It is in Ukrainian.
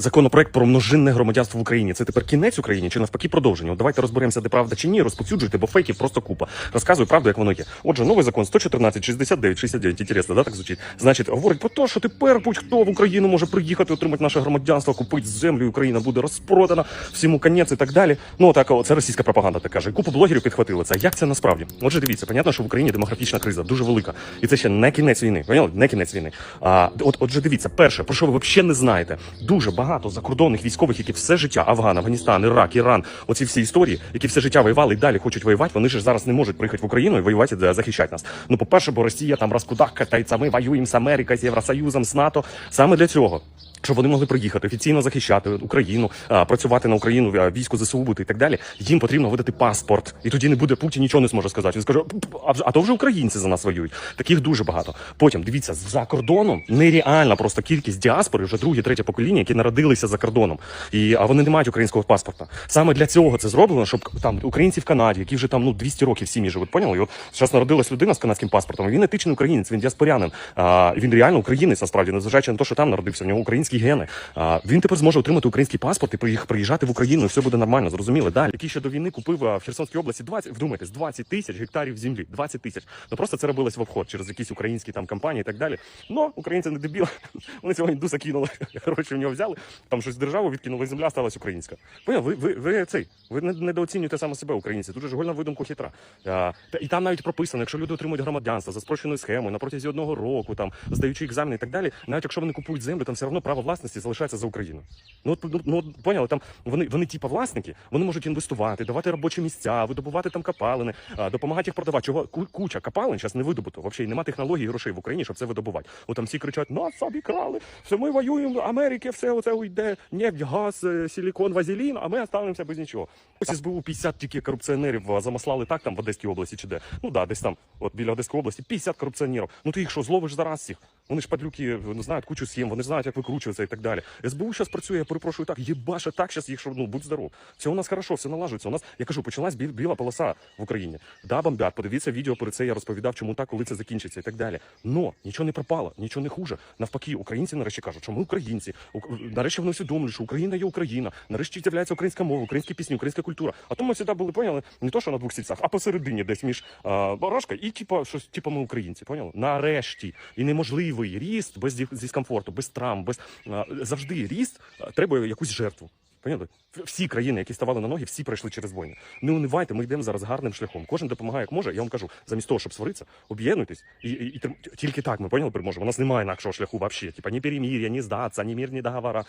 Законопроект про множинне громадянство в Україні. Це тепер кінець Україні чи навпаки продовження? От давайте розберемося, де правда чи ні. Розповсюджуйте, бо фейків просто купа. Розказую правду, як воно є. Отже, новий закон 114, 69, 69. Інтересно, да, так звучить. Значить, говорить про те, що тепер будь-хто в Україну може приїхати, отримати наше громадянство, купити землю, Україна буде розпродана, всьому конець і так далі. Ну так, це російська пропаганда так каже. Купу блогерів підхватили це. Як це насправді? Отже, дивіться, понятно, що в Україні демографічна криза дуже велика, і це ще не кінець війни. Поняли? Не кінець війни. А от, отже, дивіться, перше, про що ви взагалі не знаєте, дуже багато закордонних військових, які все життя Афган, Афганістан, Ірак, Іран, оці всі історії, які все життя воювали і далі хочуть воювати. Вони ж зараз не можуть приїхати в Україну і воювати і захищати нас. Ну, по-перше, бо Росія там розкудах катається, ми воюємо з Америкою, з Євросоюзом, з НАТО. Саме для цього. Щоб вони могли приїхати офіційно захищати Україну, працювати на Україну, а, війську ЗСУ бути і так далі. Їм потрібно видати паспорт, і тоді не буде Путін нічого не зможе сказати. Він скаже, а то вже українці за нас воюють. Таких дуже багато. Потім дивіться, за кордоном нереальна просто кількість діаспори, вже друге, третє покоління, які народилися за кордоном, і а вони не мають українського паспорта. Саме для цього це зроблено, щоб там українці в Канаді, які вже там ну 200 років сім'ї живуть. Поняли? І от зараз народилась людина з канадським паспортом. Він етичний українець, він діаспорянин. А, він реально українець, насправді, незважаючи на те, що там народився, в нього українські гени. А, він тепер зможе отримати український паспорт і приїжджати в Україну, і все буде нормально. Зрозуміли? Далі, який ще до війни купив в Херсонській області 20, вдумайтесь, 20 тисяч гектарів землі. 20 тисяч. Ну просто це робилось в обход через якісь українські там компанії і так далі. Ну, українці не дебіли. Вони цього індуса кинули. Гроші в нього взяли, там щось державу відкинули, земля сталася українська. Поняв, ви, ви, ви цей, ви недооцінюєте саме себе, українці. Дуже гольна видумку хитра. А, і там навіть прописано, якщо люди отримують громадянство за спрощеною схемою на протязі одного року, там здаючи екзамени і так далі, навіть якщо вони купують землю, там все одно право власності залишається за Україною. Ну от ну, ну поняли, там вони вони типа власники, вони можуть інвестувати, давати робочі місця, видобувати там копалини, а, допомагати їх продавати. Чого ку- куча копалин зараз не видобуто. Взагалі нема технологій і грошей в Україні, щоб це видобувати. От там всі кричать: нас собі крали, все ми воюємо, Америки, все оце уйде, нефть, газ, е, силікон, вазелін, а ми останемося без нічого. Ось СБУ 50 тільки корупціонерів замаслали так там в Одеській області чи де. Ну да, десь там, от біля Одеської області, 50 корупціонерів. Ну ти їх що, зловиш зараз всіх? Вони ж падлюки ну, знають кучу схем, вони знають, як викручуватися і так далі. СБУ зараз працює, я перепрошую так, єбаше так зараз їх, що ну будь здоров. Все у нас хорошо, все налажується. У нас, я кажу, почалась бі- біла полоса в Україні. Да, бомбят, подивіться відео про це, я розповідав, чому так, коли це закінчиться і так далі. Но нічого не пропало, нічого не хуже. Навпаки, українці нарешті кажуть, що ми українці. Ук- Нарешті вони усвідомлюють, що Україна є Україна. Нарешті з'являється українська мова, українські пісні, українська культура. А то ми завжди були поняли не то, що на двох сільцях, а посередині, десь між а, і типа щось, типа ми українці. Поняли? Нарешті і неможливий ріст без дис- дискомфорту, без травм, без завжди ріст треба якусь жертву. Поняли? Всі країни, які ставали на ноги, всі пройшли через війни. Не унивайте, ми йдемо зараз гарним шляхом. Кожен допомагає як може. Я вам кажу, замість того, щоб сваритися, об'єднуйтесь. І, і, і тільки так ми поняли, переможемо. У нас немає інакшого шляху взагалі. Типа ні перемір'я, ні здатися, ні мирні договора, нічого.